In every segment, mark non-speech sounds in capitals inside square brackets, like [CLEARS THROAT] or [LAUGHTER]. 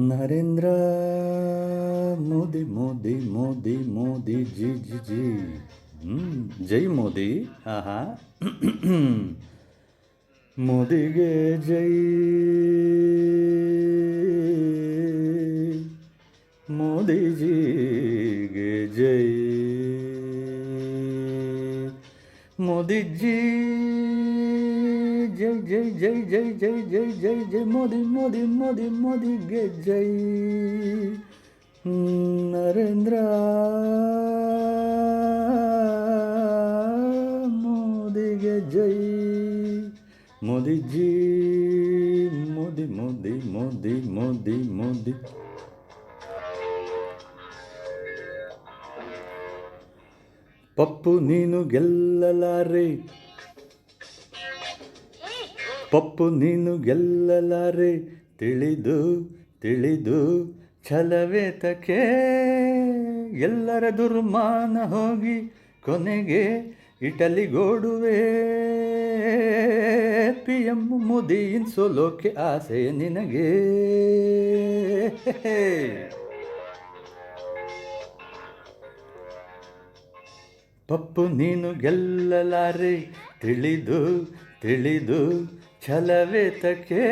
नरेंद्र, मोदी मोदी मोदी मोदी जी जी जी। हम्म, जय मोदी। हाँ हाँ। [CLEARS THROAT] मोदी गे जय। मोदी जी गे जय। मोदी जी ಜೈ ಮೋದಿಜಿ ಜೈ ಜೈ ಜೈ ಜೈ ಜೈ ಜೈ ಜೈ ಜೈ ಮೋದಿ ಮೋದಿ ಮೋದಿ ಮೋದಿಗೆ ಜೈ ನರೇಂದ್ರ ಮೋದಿಗೆ ಜೈ ಮೋದಿಜಿ ಮೋದಿ ಮೋದಿ ಮೋದಿ ಮೋದಿ ಮೋದಿ ಪಪ್ಪು ನೀನು ಗೆಲ್ಲಲಾರೆ ಪಪ್ಪು ನೀನು ಗೆಲ್ಲಲಾರೆ, ತಿಳಿದು ತಿಳಿದು ಛಲವೇತಕ್ಕೆ ಎಲ್ಲರ ದುರ್ಮಾನ ಹೋಗಿ ಕೊನೆಗೆ ಇಟಲಿಗೋಡುವೆ. ಪಿ ಎಂ ಮೋದಿயின் ಸೋಲೋಕೆ ಆಸೆ ನಿನಗೆ. ಪಪ್ಪು ನೀನು ಗೆಲ್ಲಲಾರೆ, ತಿಳಿದು ತಿಳಿದು ಛಲವೇತಕ್ಕೆ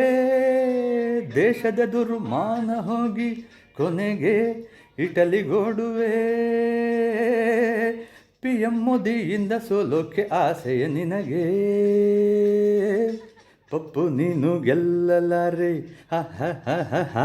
ದೇಶದ ದುರ್ಮಾನ ಹೋಗಿ ಕೊನೆಗೆ ಇಟಲಿಗೋಡುವೆ. ಪಿ ಎಂ ಮೋದಿಯಿಂದ ಸೋಲೋಕೆ ಆಸೆಯ ನಿನಗೆ. ಪಪ್ಪು ನೀನು ಗೆಲ್ಲಲಾರೆ. ಹ ಹ ಹ ಹ.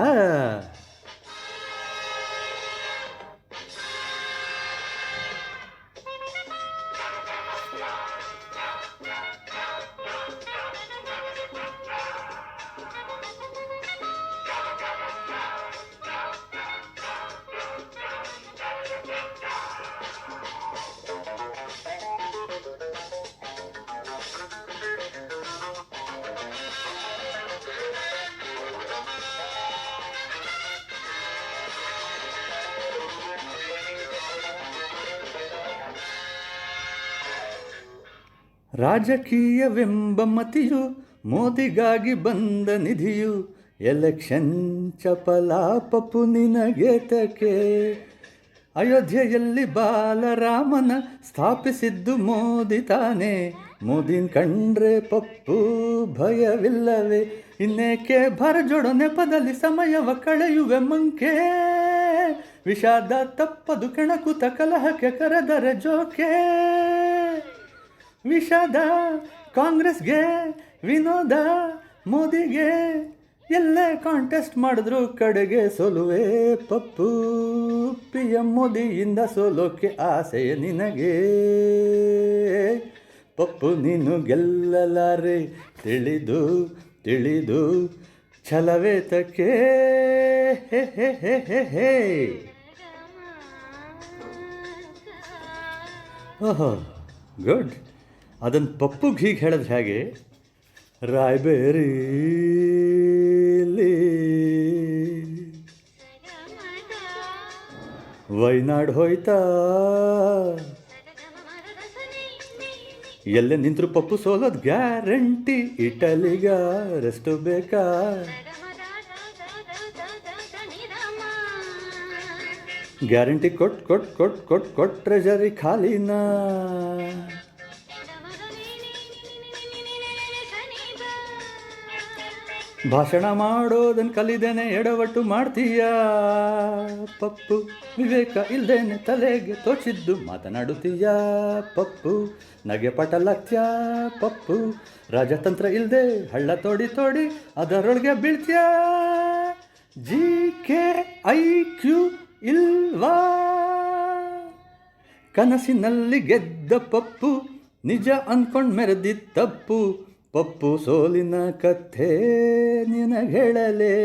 ರಾಜಕೀಯವೆಂಬ ಮತಿಯು ಮೋದಿಗಾಗಿ ಬಂದ ನಿಧಿಯು ಎಲೆಕ್ಷನ್ ಚಪಲ ಪಪ್ಪು ನಿನಗೆ ತಕೆ. ಅಯೋಧ್ಯೆಯಲ್ಲಿ ಬಾಲರಾಮನ ಸ್ಥಾಪಿಸಿದ್ದು ಮೋದಿ ತಾನೇ. ಮೋದಿನ್ ಕಂಡ್ರೆ ಪಪ್ಪು ಭಯವಿಲ್ಲವೇ. ಇನ್ನೇಕೆ ಭರಜೋಡೋ ನೆಪದಲ್ಲಿ ಸಮಯವ ಕಳೆಯುವೆ ಮಂಕೆ. ವಿಷಾದ ತಪ್ಪದು ಕೆಣಕುತ ಕಲಹಕ್ಕೆ ಕರೆದರೆ ಜೋಕೆ. ವಿಷಾದ ಕಾಂಗ್ರೆಸ್ಗೆ ವಿನೋದ, ಮೋದಿಗೆ ಎಲ್ಲೇ ಕಾಂಟೆಸ್ಟ್ ಮಾಡಿದ್ರು ಕಡೆಗೆ ಸೋಲುವೆ. ಪಪ್ಪು ಪಿ ಎಂ ಮೋದಿಯಿಂದ ಸೋಲೋಕೆ ಆಸೆ ನಿನಗೆ. ಪಪ್ಪು, ನೀನು ಗೆಲ್ಲಲಾರೆ. ತಿಳಿದು ತಿಳಿದು ಹೇ ಹೇ. ಓಹೋ, ಗುಡ್. ಅದನ್ನು ಪಪ್ಪುಗೆ ಹೀಗೆ ಹೇಳಿದ್ರೆ ಹೇಗೆ? ರಾಯ್ಬೇರಿ ವೈನಾಡ್ ಹೋಯ್ತಾ. ಎಲ್ಲೇ ನಿಂತರು ಪಪ್ಪು ಸೋಲೋದು ಗ್ಯಾರಂಟಿ ಇಟಲಿಗ ರೆಸ್ಟು ಬೇಕಾ? ಗ್ಯಾರಂಟಿ ಕೊಟ್ ಕೊಟ್ ಕೊಟ್ ಕೊಟ್ ಕೊಟ್ ಟ್ರೆಜರಿ ಖಾಲಿನಾ. ಭಾಷಣ ಮಾಡೋದನ್ನು ಕಲಿದೇನೆ ಎಡವಟ್ಟು ಮಾಡ್ತೀಯ? ಪಪ್ಪು, ವಿವೇಕ ಇಲ್ದೇನೆ ತಲೆಗೆ ತೋಚಿದ್ದು ಮಾತನಾಡುತ್ತೀಯ? ಪಪ್ಪು, ನಗೆ ಪಟಲಕ್ತ್ಯ ಪಪ್ಪು, ರಾಜತಂತ್ರ ಇಲ್ಲದೆ ಹಳ್ಳ ತೋಡಿ ತೋಡಿ ಅದರೊಳಗೆ ಬೀಳ್ತೀಯ? ಜಿ ಕೆ ಐ ಕ್ಯೂ ಇಲ್ವಾ? ಕನಸಿನಲ್ಲಿ ಗೆದ್ದ ಪಪ್ಪು, ನಿಜ ಅಂದ್ಕೊಂಡು ಮೆರೆದಿದ್ದ ತಪ್ಪು ಪಪ್ಪು ಸೋಲಿನ ಕಥೆ ನಿನಗೆ ಹೇಳಲೆ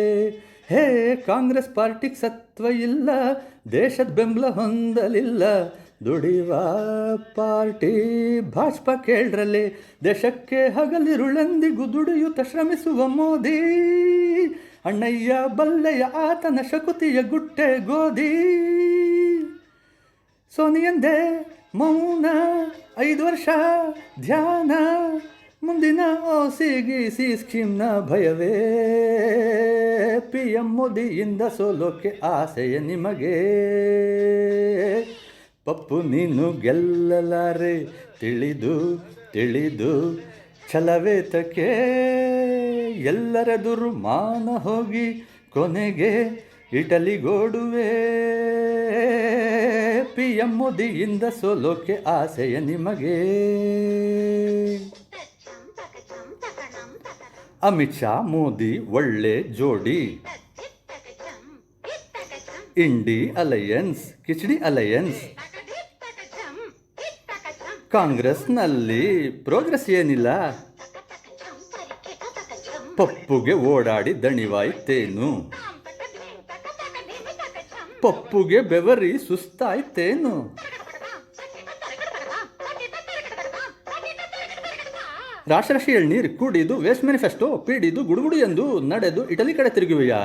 ಹೇ, ಕಾಂಗ್ರೆಸ್ ಪಾರ್ಟಿಗೆ ಸತ್ವ ಇಲ್ಲ, ದೇಶದ ಬೆಂಬಲ ಹೊಂದಲಿಲ್ಲ. ದುಡಿವ ಪಾರ್ಟಿ ಭಾಜಪ ಕೇಳ್ರಲ್ಲಿ ದೇಶಕ್ಕೆ ಹಗಲಿರುಳೆಂದಿಗೂ ದುಡಿಯುತ್ತ ಶ್ರಮಿಸುವ ಮೋದಿ. ಅಣ್ಣಯ್ಯ ಬಲ್ಲಯ್ಯ ಆತನ ಶಕುತಿಯ ಗುಟ್ಟೆ ಗೋಧಿ. ಸೋನಿಯಂದೆ, ಮೌನ, ಐದು ವರ್ಷ ಧ್ಯಾನ. ಮುಂದಿನ ಓಸಿಗಿ ಸಿ ಸ್ಕೀಮ್ನ ಭಯವೇ. ಪಿ ಎಂ ಮೋದಿಯಿಂದ ಸೋಲೋಕೆ ಆಸೆಯ ನಿಮಗೆ. ಪಪ್ಪು ನೀನು ಗೆಲ್ಲಲಾರೆ, ತಿಳಿದು ತಿಳಿದು, ಛಲವೇತಕ್ಕೆ. ಎಲ್ಲರ ದುರ್ಮಾನ ಹೋಗಿ ಕೊನೆಗೆ ಇಟಲಿಗೋಡುವೆ. ಪಿ ಎಂ ಮೋದಿಯಿಂದ ಸೋಲೋಕೆ ಆಸೆಯ ನಿಮಗೆ. ಅಮಿತ್ ಶಾ, ಮೋದಿ, ಒಳ್ಳೆ ಜೋಡಿ. INDI alliance, khichdi alliance. ಕಾಂಗ್ರೆಸ್ನಲ್ಲಿ ಪ್ರೋಗ್ರೆಸ್ ಏನಿಲ್ಲ? ಪಪ್ಪುಗೆ ಓಡಾಡಿ ದಣಿವಾಯ್ತೇನು? ಪಪ್ಪುಗೆ ಬೆವರಿ ಸುಸ್ತಾಯ್ತೇನು? ರಾಶಿ ರಾಶಿ ಎಳ್ನೀರು ಕುಡಿದು ವೇಸ್ಟ್ ಮ್ಯಾನಿಫೆಸ್ಟೋ ಪೀಡಿದು ಗುಡುಗುಡು ಎಂದು ನಡೆದು ಇಟಲಿ ಕಡೆ ತಿರುಗುವೆಯಾ?